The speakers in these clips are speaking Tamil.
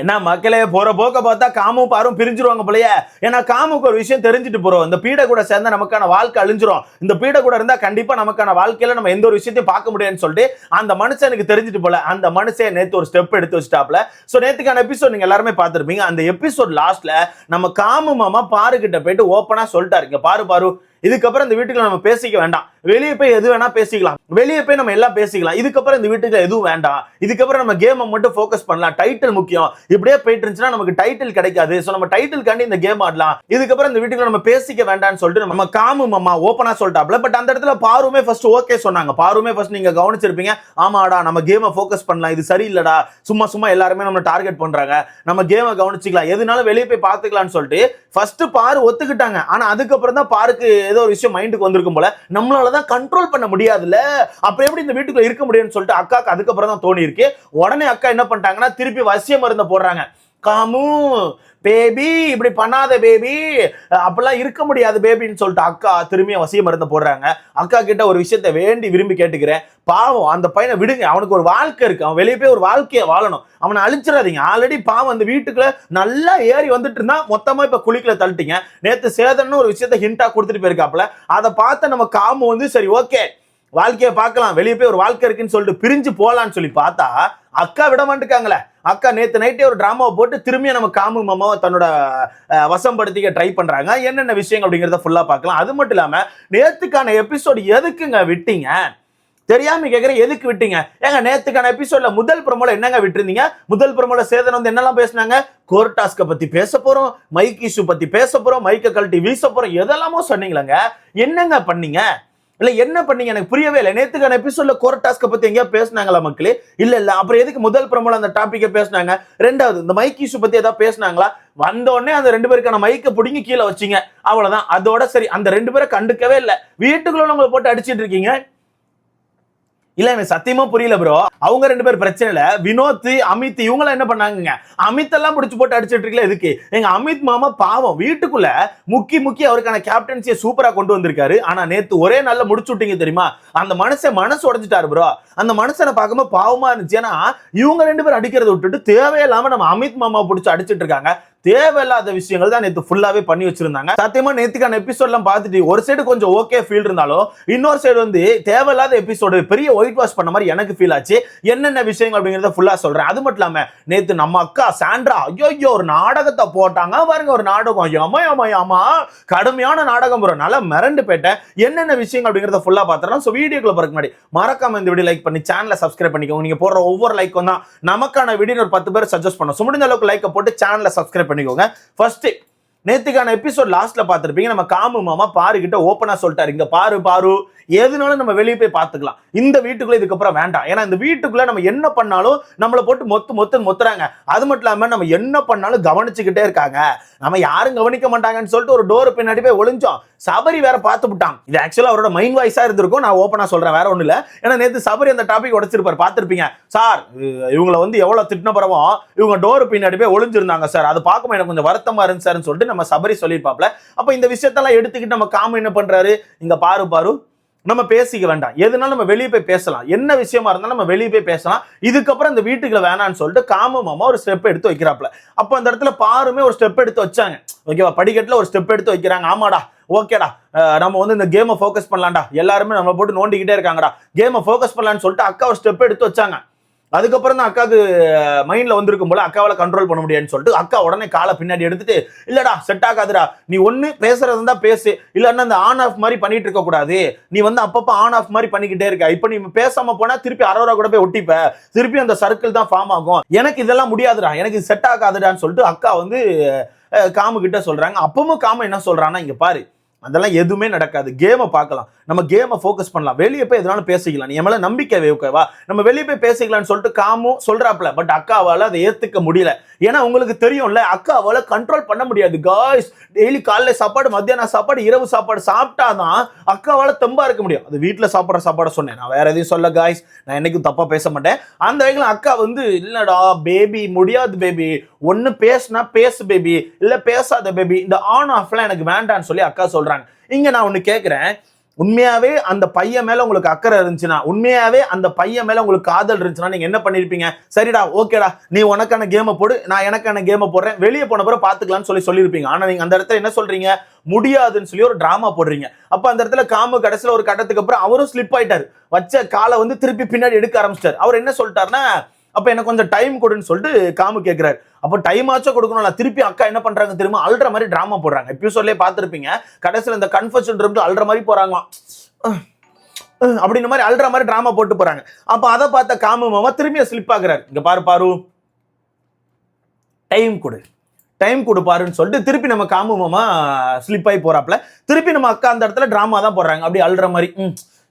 ஏன்னா மக்களே போற போக்க பார்த்தா காமும் பாரும் பிரிஞ்சிருவாங்க போலயே. ஏன்னா காமுக்கு ஒரு விஷயம் தெரிஞ்சுட்டு போறோம். இந்த பீட கூட சேர்ந்தா நமக்கான வாழ்க்கை அழிஞ்சிரும். இந்த பீட கூட இருந்தா கண்டிப்பா நமக்கான வாழ்க்கையில நம்ம எந்த ஒரு விஷயத்தையும் பார்க்க முடியாதுன்னு சொல்லிட்டு அந்த மனுஷனுக்கு தெரிஞ்சுட்டு போல. அந்த மனுஷன் நேத்து ஒரு ஸ்டெப் எடுத்து வச்சுட்டாப்ல சோ நேத்துக்கான எபிசோட் நீங்க எல்லாருமே பார்த்துருப்பீங்க. அந்த எபிசோட் லாஸ்ட்ல நம்ம காமு மாமா பாரு கிட்ட போயிட்டு ஓப்பனா சொல்லிட்டாரு. இங்க பாரு பாரு. இதுக்கப்புறம் இந்த வீட்டுக்குள்ள நம்ம பேசிக்க வேண்டாம். வெளியே போய் எது வேணா பேசிக்கலாம். வெளியே போய் நம்ம எல்லாம் பேசிக்கலாம். இதுக்கப்புறம் இந்த வீட்டுக்குள்ள எதுவும் வேண்டாம். இதுக்கப்புறம் நம்ம கேமை மட்டும் ஃபோக்கஸ் பண்ணலாம். டைட்டில் முக்கியம். இப்படியே போயிட்டு இருந்துச்சுன்னா நமக்கு டைட்டில் கிடைக்காது. ஸோ நம்ம டைட்டில்காண்டி இந்த கேம் ஆடலாம். இதுக்கப்புறம் இந்த வீட்டுக்குள்ள நம்ம பேசிக்க வேண்டாம்னு சொல்லிட்டு நம்ம காமு மாமா ஓப்பனா சொல்லிட்டாப்ல. பட் அந்த இடத்துல பாருமே ஃபர்ஸ்ட் ஓகே சொன்னாங்க. பாருமே ஃபர்ஸ்ட் நீங்க கவனிச்சிருப்பீங்க. ஆமாடா நம்ம கேமை ஃபோக்கஸ் பண்ணலாம். இது சரியில்லடா. சும்மா சும்மா எல்லாருமே நம்ம டார்கெட் பண்றாங்க. நம்ம கேமை கவனிச்சிக்கலாம். எதுனாலும் வெளியே போய் பார்த்துக்கலாம்னு சொல்லிட்டு ஃபர்ஸ்ட் பாரு ஒத்துக்கிட்டாங்க. ஆனா அதுக்கப்புறம் தான் பாருக்கு ஏதோ ஒரு விஷயம் மைண்டுக்கு வந்திருக்கும் போல நம்மளால தான் கண்ட்ரோல் பண்ண முடியாதுல்ல? அப்புறம் எப்படி இந்த வீட்டுக்குள்ள இருக்க முடியும்னு சொல்லிட்டு அக்காக்கு அதுக்கப்புறம் தான் தோணி இருக்கு உடனே அக்கா என்ன பண்ணிட்டாங்கன்னா திருப்பி வசிய மருந்தை போடுறாங்க. காமு பேபி இப்படி பண்ணாத பேபி அப்படிலாம் இருக்க முடியாது பேபின்னு சொல்லிட்டு அக்கா திரும்பி வசிய மருந்த போடுறாங்க. அக்கா கிட்ட ஒரு விஷயத்த வேண்டி விரும்பி கேட்டுக்கிறேன். பாவம் அந்த பையனை விடுங்க. அவனுக்கு ஒரு வாழ்க்கை இருக்கு. அவன் வெளியே போய் ஒரு வாழ்க்கையை வாழணும். அவனை அழிச்சிடாதீங்க. ஆல்ரெடி பாவம் அந்த வீட்டுக்குள்ள நல்லா ஏறி வந்துட்டு இருந்தா மொத்தமா இப்ப குளிக்கல தள்ளிட்டீங்க. நேத்து சேதன்னு ஒரு விஷயத்த ஹிண்டா கொடுத்துட்டு போயிருக்காப்ல அதை பார்த்து நம்ம காமு வந்து சரி ஓகே வாழ்க்கையை பார்க்கலாம். வெளியே போய் ஒரு வாழ்க்கை இருக்குன்னு சொல்லிட்டு பிரிஞ்சு போலான்னு சொல்லி பார்த்தா அக்கா விட மாட்டுக்காங்களே அக்கா நேத்து நைட்டே ஒரு டிராமாவை போட்டு திரும்பியும் நம்ம காமு மாமாவை தன்னோட வசம்படுத்திக்க ட்ரை பண்றாங்க. என்னென்ன விஷயங்கள் அப்படிங்கிறத ஃபுல்லா பார்க்கலாம். அது மட்டும் இல்லாம நேத்துக்கான எபிசோடு எதுக்குங்க விட்டீங்க? தெரியாம கேட்குற எதுக்கு விட்டீங்க? ஏங்க நேத்துக்கான எபிசோட்ல முதல் பிரமோல என்னங்க விட்டுருந்தீங்க? முதல் பிரமோல சேதன் வந்து என்னெல்லாம் பேசினாங்க? கோர்டாஸ்க பத்தி பேச போறோம் மைக் இஷ்யூ பத்தி பேச போறோம் மைக்க கழட்டி வீச போறோம் எதெல்லாமோ சொன்னீங்களங்க. என்னங்க பண்ணீங்க? இல்ல என்ன பண்ணீங்க? எனக்கு புரியவே இல்லை. நேத்துக்கான எபிசோட்ல கோர் டாஸ்க பத்தி எங்கேயா பேசுனாங்களா மக்களே? இல்ல இல்ல. அப்புறம் எதுக்கு முதல் ப்ரோமோல அந்த டாப்பிக்கை பேசுனாங்க? ரெண்டாவது இந்த மைக் இஷ்யூ பத்தி ஏதாவது பேசுனாங்களா? வந்த உடனே அந்த ரெண்டு பேருக்கான மைக்கை பிடிங்கி கீழே வச்சீங்க. அவ்வளவுதான். அதோட சரி அந்த ரெண்டு பேரை கண்டுக்கவே இல்லை. வீட்டுக்குள்ள உங்களை போட்டு அடிச்சிட்டு இருக்கீங்க. இல்ல எனக்கு சத்தியமா புரியல ப்ரோ அவங்க ரெண்டு பேர் பிரச்சனை இல்ல. வினோத் அமித் இவங்களாம் என்ன பண்ணாங்க அமித் எல்லாம் பிடிச்சி போட்டு அடிச்சிட்டு இருக்கல எதுக்கு? எங்க அமித் மாமா பாவம். வீட்டுக்குள்ள முக்கி முக்கி அவருக்கான கேப்டன்சியை சூப்பரா கொண்டு வந்திருக்காரு. ஆனா நேத்து ஒரே நாள்ல முடிச்சு விட்டீங்க தெரியுமா? அந்த மனுஷன் மனசு உடைஞ்சிட்டாரு ப்ரோ அந்த மனுஷனை பார்க்கும்போது பாவமா இருந்துச்சு. ஏன்னா இவங்க ரெண்டு பேரும் அடிக்கிறத விட்டுட்டு தேவையில்லாம நம்ம அமித் மாமா பிடிச்சி அடிச்சிட்டு இருக்காங்க. தேவையில்லாத விஷயங்கள் தான் நேத்து ஃபுல்லாவே பண்ணி வச்சிருந்தாங்க. சத்தியமா நேத்துக்கான எபிசோட்லாம் பார்த்துட்டு ஒரு சைடு கொஞ்சம் ஓகே ஃபீல் இருந்தாலும் இன்னொரு சைடு வந்து தேவையில்லாத எபிசோடு பெரிய ஒயிட் வாஷ் பண்ண மாதிரி எனக்கு ஃபீல் ஆச்சு. என்னென்ன விஷயங்கள் அப்படிங்கறத ஃபுல்லா சொல்றேன். அது மட்டும் இல்லாம நேத்து நம்ம அக்கா சாண்ட்ரா ஐயோ ஐயோ ஒரு நாடகத்தை போட்டாங்க. பாருங்க ஒரு நாடகம். ஆமா ஆமா ஆமா கடுமையான நாடகம் bro. நல்லா மிரண்டு போயிட்டேன். என்னென்ன விஷயங்கள் அப்படிங்கறத ஃபுல்லா பாத்துறோம் ஸோ வீடியோக்குள்ள பிறகு முன்னாடி மறக்காம இந்த வீடியோ லைக் பண்ணி சேனலை சப்ஸ்கிரைப் பண்ணிக்கோங்க. நீங்க போடுற ஒவ்வொரு லைக்கும் தான் நமக்கான வீடியோ ஒரு பத்து பேர் சஜஸ்ட் பண்ணோம். ஸோ முடிஞ்ச அளவுக்கு லைக்கை போட்டு சேனலை சப்ஸ்கிரைப் பண்ணிக்கோங்க. ஃபர்ஸ்ட் நேத்துக்கான எபிசோட் லாஸ்ட்ல பார்த்துருப்பீங்க. நம்ம காமு மாமா பாரு கிட்ட ஓப்பனா சொல்லிட்டாரு. இங்க பாரு பாரு. எதுனாலும் நம்ம வெளியே போய் பார்த்துக்கலாம். இந்த வீட்டுக்குள்ள இதுக்கப்புறம் வேண்டாம். ஏன்னா இந்த வீட்டுக்குள்ள நம்ம என்ன பண்ணாலும் நம்மளை போட்டு மொத்து மொத்து மொத்துறாங்க. அது மட்டும் இல்லாம நம்ம என்ன பண்ணாலும் கவனிச்சுக்கிட்டே இருக்காங்க. நம்ம யாரும் கவனிக்க மாட்டாங்கன்னு சொல்லிட்டு ஒரு டோர் பின்னாடி போய் ஒளிஞ்சோம். சபரி வேற பார்த்து விட்டான். இது ஆக்சுவலா அவரோட மைண்ட் வாய்ஸா இருந்திருக்கும். நான் ஓப்பனா சொல்றேன். வேற ஒண்ணு இல்ல. ஏன்னா நேத்து சபரி அந்த டாபிக் உடைச்சிருப்பாரு. பார்த்துருப்பீங்க. சார் இவங்களை இவங்கள வந்து எவ்வளவு திட்டின பிறவும் இவங்க டோர் பின்னாடி போய் ஒளிஞ்சிருந்தாங்க சார். அது பார்க்கும்போது எனக்கு கொஞ்சம் வருத்தமா இருந்துச்சு சார்னு சொல்லிட்டு நம்ம சபரி சொல்லியிருப்பாப்ல அப்போ இந்த விஷயத்தெல்லாம் எடுத்துக்கிட்டு நம்ம காம என்ன பண்றாரு? இங்கே பாரு பாரு. நம்ம பேசிக்க வேண்டாம். எதுனாலும் நம்ம வெளியே போய் பேசலாம். என்ன விஷயமா இருந்தாலும் நம்ம வெளியே போய் பேசலாம். இதுக்கப்புறம் இந்த வீட்டுக்குள்ள வேணாம்னு சொல்லிட்டு காம மாமா ஒரு ஸ்டெப் எடுத்து வைக்கிறாப்ல அப்போ அந்த இடத்துல பாருமே ஒரு ஸ்டெப் எடுத்து வச்சாங்க. ஓகேவா? படிக்கட்டில் ஒரு ஸ்டெப் எடுத்து வைக்கிறாங்க. ஆமாடா. ஓகேடா. நம்ம வந்து இந்த கேமை ஃபோக்கஸ் பண்ணலாம்டா. எல்லாருமே நம்ம போட்டு நோண்டிக்கிட்டே இருக்காங்கடா. கேமை ஃபோக்கஸ் பண்ணலான்னு சொல்லிட்டு அக்கா ஒரு ஸ்டெப் எடுத்து வச்சாங்க. அதுக்கப்புறம் தான் அக்காவுக்கு மைண்டில் வந்திருக்கும் போல அக்காவால் கண்ட்ரோல் பண்ண முடியாதுன்னு சொல்லிட்டு அக்கா உடனே காலை பின்னாடி எடுத்துட்டு இல்லடா செட் ஆகாதுடா. நீ ஒன்று பேசுறது இருந்தால் பேசு. இல்லைன்னா அந்த ஆன் ஆஃப் மாதிரி பண்ணிட்டு இருக்க கூடாது. நீ வந்து அப்பப்போ ஆன் ஆஃப் மாதிரி பண்ணிக்கிட்டே இருக்க. இப்போ நீ பேசாம போனா திருப்பி அரோரா கூட போய் ஒட்டிப்ப. திருப்பி அந்த சர்க்கிள் தான் ஃபார்ம் ஆகும். எனக்கு இதெல்லாம் முடியாதுடா. எனக்கு செட் ஆகாதுடான்னு சொல்லிட்டு அக்கா வந்து காமுக்கிட்ட காமு கிட்ட சொல்றாங்க. அப்பவும் காமு என்ன சொல்றான்னா இங்க பாரு அதெல்லாம் எதுவுமே நடக்காது. கேமை பார்க்கலாம். நம்ம கேமை ஃபோக்கஸ் பண்ணலாம். வெளியே போய் எதனாலும் பேசிக்கலாம். நீ மேலே நம்பிக்கை ஓகேவா நம்ம வெளியே போய் பேசிக்கலாம்னு சொல்லிட்டு காமும் சொல்கிறாப்புல பட் அக்காவால் அதை ஏற்றுக்க முடியல. ஏன்னா உங்களுக்கு தெரியும்ல அக்காவால் கண்ட்ரோல் பண்ண முடியாது. காய்ஸ் டெய்லி காலைல சாப்பாடு மத்தியானம் சாப்பாடு இரவு சாப்பாடு சாப்பிட்டா தான் அக்காவால் தெம்பாக இருக்க முடியும். அது வீட்டில் சாப்பிட்ற சாப்பாடை சொன்னேன். நான் வேறு எதையும் சொல்ல காய்ஸ் நான் என்றைக்கும் தப்பாக பேச மாட்டேன். அந்த வகையில் அக்கா வந்து இல்லைடா பேபி முடியாது பேபி ஒன்று பேசுனா பேசு பேபி இல்லை பேசாத பேபி இந்த ஆன் ஆஃப்லாம் எனக்கு வேண்டான்னு சொல்லி அக்கா சொல்கிறாங்க இங்கே நான் ஒன்று கேட்குறேன் உண்மையாவே அந்த பையன் மேல உங்களுக்கு அக்கறை இருந்துச்சுன்னா உண்மையாவே அந்த பையன் மேல உங்களுக்கு காதல் இருந்துச்சுன்னா நீங்க என்ன பண்ணிருப்பீங்க? சரிடா ஓகேடா நீ உனக்கான கேமை போடு நான் எனக்கான கேமை போடுறேன் வெளியே போன பிறகு பாத்துக்கலாம்னு சொல்லி சொல்லியிருப்பீங்க ஆனா நீங்க அந்த இடத்துல என்ன சொல்றீங்க? முடியாதுன்னு சொல்லி ஒரு டிராமா போடுறீங்க. அப்ப அந்த இடத்துல காமு கடைசியில ஒரு கட்டத்துக்கு அப்புறம் அவரும் ஸ்லிப் ஆயிட்டாரு. வச்ச காலை வந்து திருப்பி பின்னாடி எடுக்க ஆரம்பிச்சிட்டாரு. அவர் என்ன சொல்லிட்டாருன்னா அப்போ எனக்கு கொஞ்சம் டைம் கொடுன்னு சொல்லிட்டு காமு கேட்குறாரு அப்போ டைம் ஆச்சும் கொடுக்கணும்ல திருப்பி அக்கா என்ன பண்றாங்க திரும்ப அல்ற மாதிரி ட்ராமா போடுறாங்க. எபிசோட்லயே பார்த்துருப்பீங்க. கடைசியில் இந்த கன்ஃபர்ஷன் ரூம்ல அல்ற மாதிரி போகிறாங்களாம் அப்படின்ற மாதிரி அல்ற மாதிரி ட்ராமா போட்டு போறாங்க. அப்போ அதை பார்த்த காமு மாமா திரும்பியும் ஸ்லிப் ஆகுறாரு. இங்கே பாரு பாரு. டைம் கொடு. டைம் கொடுப்பாருன்னு சொல்லிட்டு திருப்பி நம்ம காமு மாமா ஸ்லிப் ஆகி போகிறாப்புல திருப்பி நம்ம அக்கா அந்த இடத்துல ட்ராமா தான் போடுறாங்க. அப்படி அல்ற மாதிரி.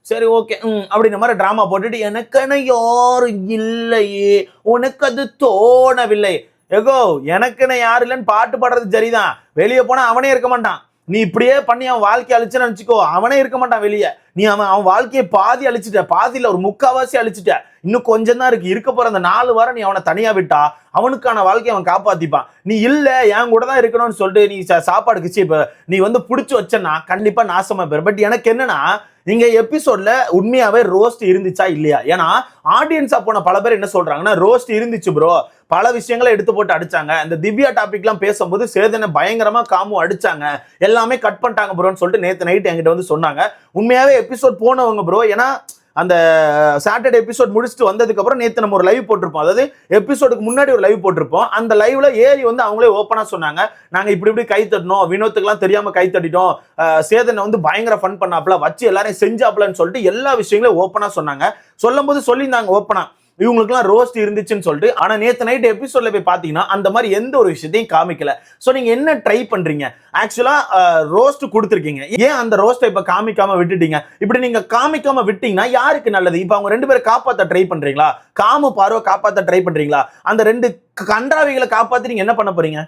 சரி ஓகே ம் அப்படின்ற மாதிரி ட்ராமா போட்டுட்டு எனக்கென யாரும் இல்லையே உனக்கு அது தோணவில்லை. எகோ எனக்குன்னு யாரு இல்லைன்னு பாட்டு பாடுறது சரிதான். வெளியே போனால் அவனே இருக்க மாட்டான். நீ இப்படியே பண்ணி அவன் வாழ்க்கையை அழிச்சுன்னு நினச்சிக்கோ அவனே இருக்க மாட்டான் வெளியே. நீ அவன் அவன் வாழ்க்கையை பாதி அழிச்சிட்ட பாதியில் ஒரு முக்காவாசி அழிச்சிட்ட. இன்னும் கொஞ்சம் தான் இருக்கு. இருக்க போற அந்த நாலு வாரம் நீ அவனை தனியாக விட்டா அவனுக்கான வாழ்க்கையை அவன் காப்பாத்திப்பான். நீ இல்லை என் கூட தான் இருக்கணும்னு சொல்லிட்டு நீ சாப்பாடு கிச்சு இப்போ நீ வந்து பிடிச்சி வச்சனா கண்டிப்பாக நாசமாக போயிரு பட் எனக்கு என்னன்னா நீங்க எபிசோட்ல உண்மையாவே ரோஸ்ட் இருந்துச்சா இல்லையா? ஏன்னா ஆடியன்ஸா போன பல பேர் என்ன சொல்றாங்கன்னா ரோஸ்ட் இருந்துச்சு ப்ரோ பல விஷயங்களை எடுத்து போட்டு அடிச்சாங்க. இந்த திவ்யா டாபிக்லாம் பேசும்போது சேதனை பயங்கரமா காமு அடிச்சாங்க. எல்லாமே கட் பண்ணிட்டாங்க ப்ரோன்னு சொல்லிட்டு நேத்து நைட் என்கிட்ட வந்து சொன்னாங்க. உண்மையாவே எபிசோட் போனவங்க ப்ரோ ஏன்னா அந்த சாட்டர்டே எபிசோட் முடிச்சுட்டு வந்ததுக்கப்புறம் நேற்று நம்ம ஒரு லைவ் போட்டிருப்போம். அதாவது எபிசோடுக்கு முன்னாடி ஒரு லைவ் போட்டிருப்போம். அந்த லைவ்ல ஏறி வந்து அவங்களே ஓப்பனாக சொன்னாங்க. நாங்கள் இப்படி இப்படி கை தட்டணும் வினோத்துக்குலாம் தெரியாமல் கை தட்டிட்டோம். சேதனை வந்து பயங்கர ஃபன் பண்ணாப்ல வச்சு எல்லாரையும் செஞ்சாப்லன்னு சொல்லிட்டு எல்லா விஷயங்களையும் ஓப்பனாக சொன்னாங்க. சொல்லும் போது சொல்லியிருந்தாங்க ஓப்பனாக இவங்களுக்குலாம் ரோஸ்ட் இருந்துச்சுன்னு சொல்லிட்டு ஆனா நேத்து நைட் எபிசோட்ல போய் பாத்தீங்கன்னா அந்த மாதிரி எந்த ஒரு விஷயத்தையும் காமிக்கல. சோ நீங்க என்ன ட்ரை பண்றீங்க? ஆக்சுவலா ரோஸ்ட் கொடுத்துருக்கீங்க. ஏன் அந்த ரோஸ்ட்டை இப்ப காமிக்காம விட்டுட்டீங்க? இப்படி நீங்க காமிக்காம விட்டீங்கன்னா யாருக்கு நல்லது? இப்ப அவங்க ரெண்டு பேரும் காப்பாத்த ட்ரை பண்றீங்களா? காமு பார்வை காப்பாத்த ட்ரை பண்றீங்களா? அந்த ரெண்டு கன்றாவிகளை காப்பாத்தி நீங்க என்ன பண்ண போறீங்க?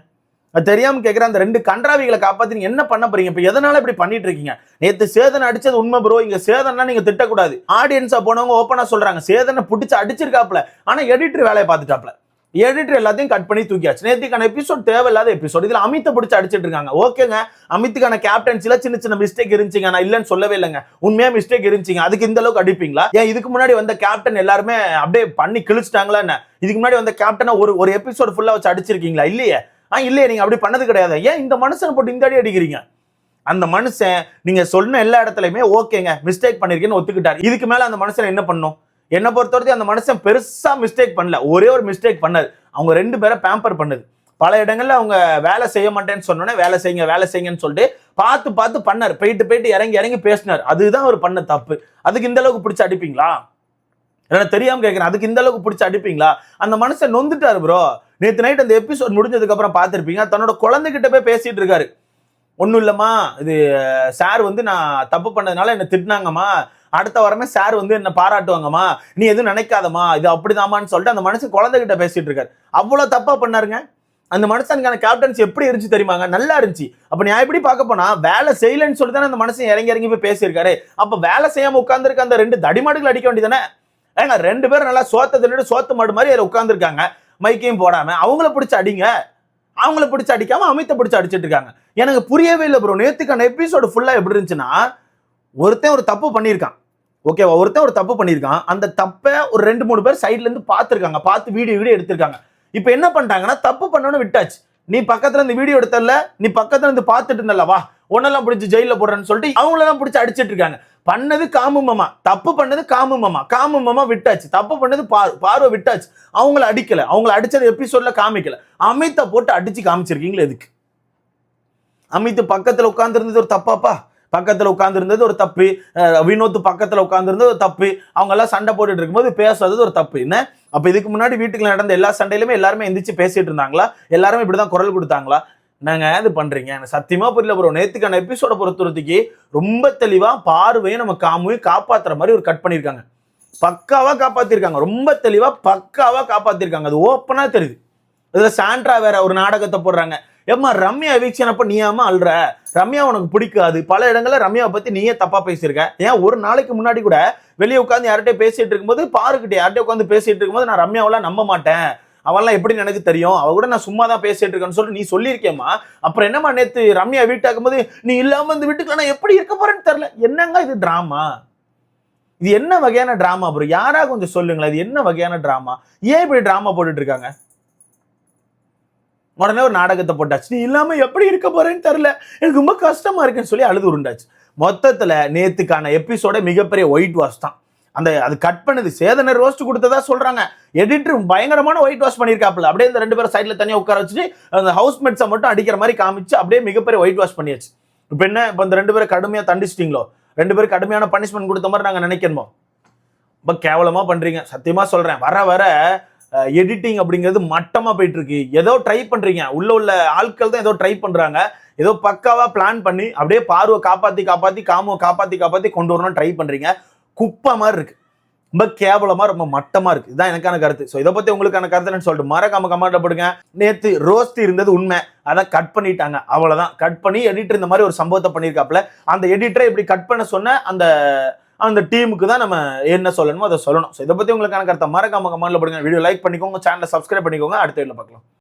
தெரியாம கேட்குற அந்த ரெண்டு கன்றாவிகளை காப்பாத்தி நீங்க என்ன பண்ண போறீங்க? இப்ப எதனால இப்படி பண்ணிட்டு இருக்கீங்க? நேத்து சேதனை அடிச்சது உண்மை ப்ரோ இங்க சேதனா நீங்க திட்டக்கூடாது. ஆடியன்ஸா போனவங்க ஓப்பனா சொல்றாங்க. சேதனை பிடிச்சி அடிச்சிருக்காப்ல ஆனா எடிட்டர் வேலையை பார்த்துட்டாப்ல எடிட்டர் எல்லாத்தையும் கட் பண்ணி தூக்கியாச்சு. நேத்திக்கான எபிசோட் தேவையில்லாத எபிசோட் இதுல அமித்தை பிடிச்சி அடிச்சிட்டு இருக்காங்க. ஓகேங்க. அமித்துக்கான கேப்டன்சில சின்ன சின்ன மிஸ்டேக் இருந்துச்சுங்க. நான் இல்லைன்னு சொல்லவே இல்லைங்க. உண்மையா மிஸ்டேக் இருந்துச்சுங்க. அதுக்கு இந்த அளவுக்கு அடிப்பீங்களா? ஏன் இதுக்கு முன்னாடி வந்த கேப்டன் எல்லாருமே அப்படியே பண்ணி கிழிச்சிட்டாங்களா என்ன? இதுக்கு முன்னாடி வந்த கேப்டனை ஒரு ஒரு எபிசோட் ஃபுல்லா வச்சு அடிச்சிருக்கீங்களா? இல்லையே. ஆ இல்லையே நீங்கள் அப்படி பண்ணது கிடையாது. ஏன் இந்த மனுஷனை போட்டு இந்த அடி அடிக்கிறீங்க? அந்த மனுஷன் நீங்கள் சொன்ன எல்லா இடத்துலையுமே ஓகேங்க மிஸ்டேக் பண்ணியிருக்கேன்னு ஒத்துக்கிட்டார். இதுக்கு மேலே அந்த மனுஷன் என்ன பண்ணும்? என்னை பொறுத்தவரைக்கும் அந்த மனுஷன் பெருசாக மிஸ்டேக் பண்ணல. ஒரே ஒரு மிஸ்டேக் பண்ணாரு. அவங்க ரெண்டு பேரை பேம்பர் பண்ணுது. பல இடங்களில் அவங்க வேலை செய்ய மாட்டேன்னு சொன்னோன்னே வேலை செய்யுங்க வேலை செய்யுங்கன்னு சொல்லிட்டு பார்த்து பார்த்து பண்ணார். போயிட்டு போயிட்டு இறங்கி இறங்கி பேசினார். அதுதான் அவர் பண்ண தப்பு. அதுக்கு இந்த அளவுக்கு பிடிச்சி அடிப்பீங்களா? எனக்கு தெரியாம கேட்கிறேன் அதுக்கு இந்த அளவுக்கு பிடிச்சி அடிப்பீங்களா? அந்த மனுஷன் நொந்துட்டாரு ப்ரோ நேத்து நைட் அந்த எபிசோட் முடிஞ்சதுக்கு அப்புறம் பார்த்துருப்பீங்க. தன்னோட குழந்தைகிட்ட போய் பேசிட்டு இருக்காரு. ஒன்றும் இல்லைம்மா. இது சார் வந்து நான் தப்பு பண்ணதுனால என்னை திட்டினாங்கம்மா. அடுத்த வாரமே சார் வந்து என்னை பாராட்டுவாங்கம்மா. நீ எதுவும் நினைக்காதம்மா. இது அப்படிதாம்மான்னு சொல்லிட்டு அந்த மனுஷன் குழந்தைகிட்ட பேசிட்டு இருக்காரு. அவ்வளோ தப்பாக பண்ணாருங்க. அந்த மனுஷனுக்கான கேப்டன்ஸ் எப்படி இருந்துச்சு தெரியுமாங்க? நல்லா இருந்துச்சு. அப்போ நான் எப்படி பார்க்க போனா வேலை செய்யலைன்னு சொல்லி தானே அந்த மனுஷன் இறங்கி இறங்கி போய் பேசியிருக்காரு. அப்போ வேலை செய்யாமல் உட்காந்துருக்க அந்த ரெண்டு தடிமாடுகள் அடிக்க வேண்டியதானே ஏங்க ரெண்டு பேரும் நல்லா சோத்த தின்னு சோத்து மாடு மாதிரி அதில் உட்காந்துருக்காங்க மைக்கையும் போடாமல் அவங்கள பிடிச்சி அடிங்க. அவங்கள பிடிச்சி அடிக்காம அமித்தை பிடிச்சி அடிச்சிட்டு இருக்காங்க. எனக்கு புரியவே இல்லை ப்ரோ நேத்துக்கான எபிசோடு ஃபுல்லாக எப்படி இருந்துச்சுன்னா ஒருத்தன் ஒரு தப்பு பண்ணியிருக்கான். ஓகேவா ஒருத்தன் ஒரு தப்பு பண்ணியிருக்கான். அந்த தப்பை ஒரு ரெண்டு மூணு பேர் சைட்லேருந்து பார்த்துருக்காங்க. பார்த்து வீடியோ வீடியோ எடுத்திருக்காங்க. இப்போ என்ன பண்ணிட்டாங்கன்னா தப்பு பண்ணோன்னு விட்டாச்சு. நீ பக்கத்துல இருந்து வீடியோ எடுத்தல நீ பக்கத்துல இருந்து பார்த்துட்டு இருந்தல வா உன்னெல்லாம் பிடிச்சி ஜெயில போடுறேன்னு சொல்லிட்டு அவங்களெல்லாம் பிடிச்சி அடிச்சிட்டு இருக்காங்க. பண்ணது காமு மாமா. தப்பு பண்ணது காமு மாமா. காமு மாமா விட்டாச்சு. தப்பு பண்ணது பாரு பார்வை விட்டாச்சு. அவங்கள அடிக்கல. அவங்கள அடிச்சது எபிசோட்ல காமிக்கல. அமித்தை போட்டு அடிச்சு காமிச்சிருக்கீங்களா எதுக்கு? அமித் பக்கத்துல உட்காந்துருந்தது ஒரு தப்பாப்பா? பக்கத்தில் உட்காந்துருந்தது ஒரு தப்பு. அஹ் வினோத் பக்கத்துல ஒரு தப்பு. அவங்க எல்லாம் சண்டை போட்டுட்டு இருக்கும்போது பேசுறது ஒரு தப்பு. என்ன? அப்போ இதுக்கு முன்னாடி வீட்டுக்குள்ள நடந்த எல்லா சண்டையிலுமே எல்லாருமே எந்திரிச்சு பேசிட்டு இருந்தாங்களா? எல்லாருமே இப்படிதான் குரல் கொடுத்தாங்களா? நாங்கள் இது பண்ணுறீங்க எனக்கு சத்தியமாக புரியல ப்ரோ நேத்துக்கான எபிசோட பொறுத்தவரத்துக்கு ரொம்ப தெளிவாக பார்வையும் நம்ம காமையும் காப்பாற்றுற மாதிரி ஒரு கட் பண்ணியிருக்காங்க. பக்காவாக காப்பாற்றிருக்காங்க ரொம்ப தெளிவாக பக்காவாக காப்பாற்றிருக்காங்க அது ஓப்பனாக தெரியுது. இதில் சாண்ட்ரா வேற ஒரு நாடகத்தை போடுறாங்க. ஏம்மா ரம்யா எவிக்ஷன் அப்போ நீ ஏம்மா அல்ற ரம்யா உனக்கு பிடிக்காது. பல இடங்களில் ரம்யாவை பற்றி நீயே தப்பாக பேசியிருக்க. ஏன் ஒரு நாளைக்கு முன்னாடி கூட வெளியே உட்காந்து யார்கிட்டயும் பேசிட்டு இருக்கும்போது பாருக்கிட்ட யார்கிட்டயே உட்காந்து பேசிகிட்டு இருக்கும்போது நான் ரம்யாவெல்லாம் நம்ப மாட்டேன். அவெல்லாம் எப்படி எனக்கு தெரியும்? அவ கூட நான் சும்மா தான் பேசிட்டு இருக்கேன்னு சொல்லிட்டு நீ சொல்லியிருக்கேம்மா. அப்புறம் என்னம்மா நேற்று ரம்யா வீட்டாக்கும் போது நீ இல்லாமல் இந்த வீட்டுக்கு நான் எப்படி இருக்க போறேன்னு தெரில என்னங்க இது ட்ராமா இது என்ன வகையான ட்ராமா ப்ரோ யாரா கொஞ்சம் சொல்லுங்களேன். இது என்ன வகையான ட்ராமா ஏன் இப்படி ட்ராமா போட்டுட்டு இருக்காங்க? உடனே ஒரு நாடகத்தை போட்டாச்சு. நீ இல்லாமல் எப்படி இருக்க போறேன்னு தெரில எனக்கு ரொம்ப கஷ்டமாக இருக்குன்னு சொல்லி அழுது உருண்டாச்சு. மொத்தத்தில் நேத்துக்கான எபிசோட மிகப்பெரிய ஒயிட் வாஷ் தான். அந்த அது கட் பண்ணது சேதனை ரோஸ்ட் கொடுத்ததா சொல்கிறாங்க எடிட்டர் பயங்கரமான ஒயிட் வாஷ் பண்ணியிருக்காப்புல அப்படியே இந்த ரெண்டு பேரும் சைடில் தனியாக உட்கார வச்சுட்டு அந்த ஹவுஸ் மெட்ஸை மட்டும் அடிக்கிற மாதிரி காமிச்சு அப்படியே மிகப்பெரிய ஒயிட் வாஷ் பண்ணியாச்சு. இப்போ என்ன இப்போ இந்த ரெண்டு பேரும் கடுமையாக தண்டிச்சிட்டிங்களோ? ரெண்டு பேரும் கடுமையான பனிஷ்மெண்ட் கொடுத்த மாதிரி நாங்கள் நினைக்கணுமோ? ரொம்ப கேவலமாக பண்ணுறீங்க சத்தியமாக சொல்கிறேன் வர வர எடிட்டிங் அப்படிங்கிறது மட்டமாக போயிட்டு இருக்கு ஏதோ ட்ரை பண்ணுறீங்க உள்ள உள்ள ஆட்கள் தான் ஏதோ ட்ரை பண்ணுறாங்க ஏதோ பக்காவாக பிளான் பண்ணி அப்படியே பார்வை காப்பாற்றி காப்பாற்றி காமுவை காப்பாற்றி காப்பாற்றி கொண்டு வரணும்னு ட்ரை பண்ணுறீங்க குப்பை மாதிரி இருக்குது ரொம்ப கேவலமாக ரொம்ப மட்டமாக இருக்குது இதுதான் எனக்கான கருத்து. ஸோ இதை பற்றி உங்களுக்கான கருத்துன்னு சொல்லிட்டு மறக்காம கமெண்ட்ல போடுங்க. நேற்று ரோஸ்ட் இருந்தது உண்மை. அதை கட் பண்ணிட்டாங்க. அவ்வளோதான் கட் பண்ணி எடிட்டர் இந்த மாதிரி ஒரு சம்பவத்தை பண்ணியிருக்காப்புல. அந்த எடிட்டரை இப்படி கட் பண்ண சொன்ன அந்த அந்த டீமுக்கு தான் நம்ம என்ன சொல்லணுமோ அதை சொல்லணும். ஸோ இதை பற்றி உங்களுக்கான கருத்தை மறக்காம கமெண்ட்ல போடுங்க. வீடியோ லைக் பண்ணிக்கோங்க. சேனலை சப்ஸ்கிரைப் பண்ணிக்கோங்க. அடுத்த வீடியோ பார்க்கலாம்.